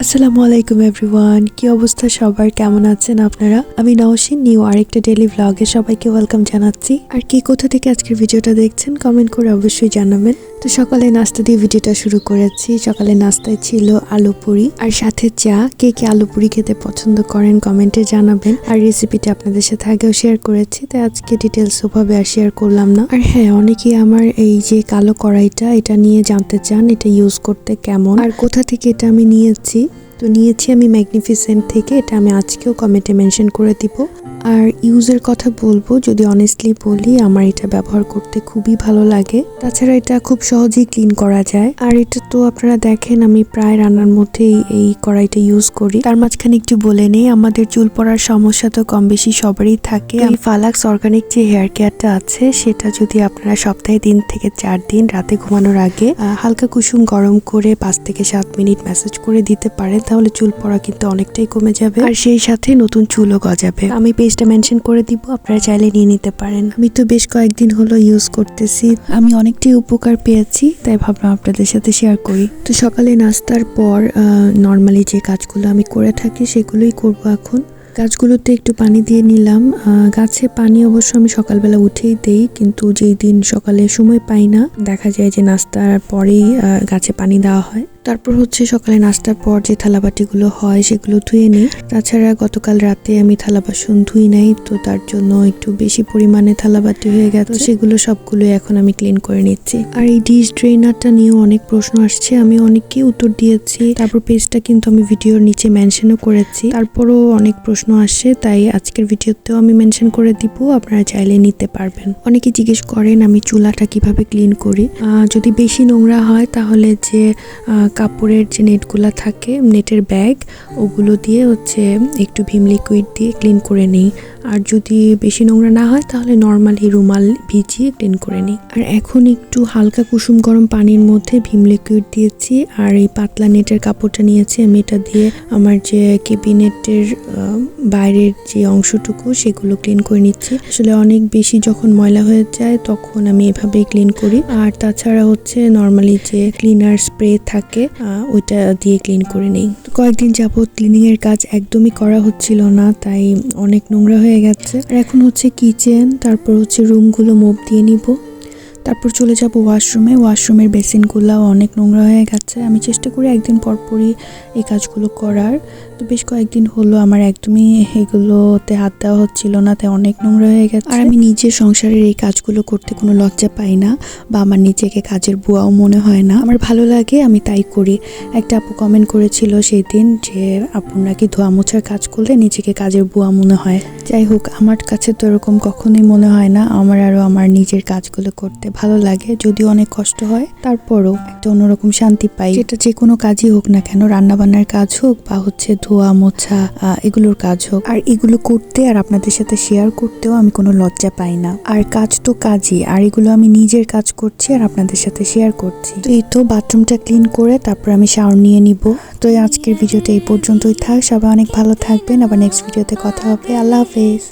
আসসালামু আলাইকুম এভরিওয়ান, কি অবস্থা সবার? কেমন আছেন আপনারা? আমি নওশিন, নিউ আরেকটা ডেলি ভ্লগে সবাইকে ওয়েলকাম জানাচ্ছি। আর কি কোথা থেকে আজকের ভিডিওটা দেখছেন কমেন্ট করে অবশ্যই জানাবেন। তো সকালে নাস্তা দিয়ে ভিডিওটা শুরু করেছি। সকালে নাস্তায় ছিল আলু পুরি আর সাথে চা। কে কে আলু পুরি খেতে পছন্দ করেন কমেন্টে জানাবেন। আর রেসিপিটা আপনাদের সাথে আগেও শেয়ার করেছি, তাই আজকে ডিটেলস ওভাবে আর শেয়ার করলাম না। আর হ্যাঁ অনেকেই আমার এই যে কালো কড়াইটা, এটা নিয়ে জানতে চান, এটা ইউজ করতে কেমন। আর কোথা থেকে এটা আমি নিয়েছি তো নিয়েছি আমি ম্যাগনিফিসেন্ট থেকে এটা আমি আজকেও কমেন্টে মেনশন করে দিব। আর ইউজের কথা বলব, যদি অনেস্টলি বলি, আমার এটা ব্যবহার করতে খুবই ভালো লাগে। তাছাড়া এটা খুব সহজেই ক্লিন করা যায়। আর এটা তো আপনারা দেখেন, আমি প্রায় রান্নার মধ্যেই এই কড়াইটা ইউজ করি। তার মাঝখানে একটু বলে নেই, আমাদের চুল পড়ার সমস্যা তো কম বেশি সবারই থাকে। এই ফালাক্স অর্গানিক যে হেয়ার কেয়ারটা আছে, সেটা যদি আপনারা সপ্তাহে তিন থেকে চার দিন রাতে ঘুমানোর আগে হালকা কুসুম গরম করে পাঁচ থেকে সাত মিনিট ম্যাসাজ করে দিতে পারেন, তাহলে চুল পড়া কিন্তু অনেকটাই কমে যাবে। আর সেই সাথে নতুন চুলও গজাবে। আমি পেজটা মেনশন করে দিব, আপনারা চাইলে নিয়ে নিতে পারেন। আমি তো বেশ কয়েকদিন হলো ইউজ করতেছি। আমি অনেকটাই উপকার পেয়েছি, তাই ভাবলাম আপনাদের সাথে শেয়ার করি। তো সকালে নাস্তার পর নর্মালি যে কাজগুলো আমি করে থাকি সেগুলোই করব এখন। গাছগুলোতে একটু পানি দিয়ে নিলাম। গাছে পানি অবশ্য আমি সকালবেলা উঠেই দেই, কিন্তু যেই দিন সকালে সময় পাই না, দেখা যায় যে নাস্তার পরেই গাছে পানি দেওয়া হয়। তারপর হচ্ছে সকালে নাস্তার পর যে থালাবাটিগুলো হয় সেগুলো ধুয়ে নিই। তাছাড়া গতকাল রাতে আমি থালা বাসন ধুই নাই, তো তার জন্য একটু বেশি পরিমাণে থালাবাটি হয়ে গেছে। সেগুলো সবগুলো এখন আমি ক্লিন করে নিচ্ছি। আর এই ডিশ ড্রেনারটা নিয়েও অনেক প্রশ্ন আসছে, আমি অনেককেই উত্তর দিয়েছি। তারপর পেজটা কিন্তু আমি ভিডিওর নিচে মেনশনও করেছি। তারপরও অনেক প্রশ্ন আসে তাই আজকের ভিডিওতেও আমি মেনশন করে দিব, আপনারা চাইলে নিতে পারবেন। অনেকে জিজ্ঞেস করেন আমি চুলাটা কীভাবে ক্লিন করি। যদি বেশি নোংরা হয় তাহলে যে কাপড়ের যে নেটগুলো থাকে, নেটের ব্যাগ, ওগুলো দিয়ে হচ্ছে একটু ভিম লিকুইড দিয়ে ক্লিন করে নিই। আর যদি বেশি নোংরা না হয়, তাহলে নর্মালি রুমাল ভিজিয়ে ক্লিন করে নিই। আর এখন একটু হালকা কুসুম গরম পানির মধ্যে ভিম লিকুইড দিয়েছি, আর এই পাতলা নেটের কাপড়টা নিয়েছি আমি। এটা দিয়ে আমার যে কেবিনেটের বাইরের যে অংশটুকু, সেগুলো ক্লিন করে নিচ্ছি। আসলে অনেক বেশি যখন ময়লা হয়ে যায়, তখন আমি এভাবেই ক্লিন করি। আর তাছাড়া হচ্ছে নর্মালি যে ক্লিনার স্প্রে থাকে আহ, ওইটা দিয়ে ক্লিন করে নেই। কয়েকদিন যাবৎ ক্লিনিংয়ের কাজ একদমই করা হচ্ছিল না তাই অনেক নোংরা হয়ে গেছে। আর এখন হচ্ছে কিচেন তারপর হচ্ছে রুমগুলো মোপ দিয়ে নিব। তারপর চলে যাব ওয়াশরুমে ওয়াশরুমের বেসিনগুলো অনেক নোংরা হয়ে গেছে। আমি চেষ্টা করি একদিন পরপরই এই কাজগুলো করার। তো বেশ কয়েকদিন হলো আমার একদমই এগুলোতে হাত দেওয়া হচ্ছিল না, তাই অনেক নোংরা হয়ে গেছে। আর আমি নিজের সংসারের এই কাজগুলো করতে কোনো লজ্জা পাই না, বা আমার নিজেকে কাজের বুয়াও মনে হয় না। আমার ভালো লাগে, আমি তাই করি। একটা আপু কমেন্ট করেছিল সেই দিন যে আপুর নাকি ধোয়া মোছার কাজ করলে নিজেকে কাজের বুয়া মনে হয়? যাই হোক, আমার কাছে তো এরকম কখনোই মনে হয় না, আমার আরও আমার নিজের কাজগুলো করতে ভালো লাগে, যদিও অনেক কষ্ট হয়। তারপরও একটা অন্যরকম শান্তি পাই। যেটা যে কোনো কাজই হোক না কেন, রান্নাবান্নার কাজ হোক, বা হচ্ছে ধোয়া, মোছা এগুলোর কাজ হোক। আর এগুলো করতে আর আপনাদের সাথে শেয়ার করতেও আমি কোনো লজ্জা পাই না। আর কাজ তো কাজই, আর এগুলো আমি নিজের কাজ করছি আর আপনাদের সাথে শেয়ার করছি। তো এই তো বাথরুমটা ক্লিন করে তারপর আমি শাওয়ার নিয়ে নিব। তো আজকের ভিডিওটা এই পর্যন্তই থাক। সবাই অনেক ভালো থাকবেন। আবার নেক্সট ভিডিওতে কথা হবে। আল্লাহ হাফেজ।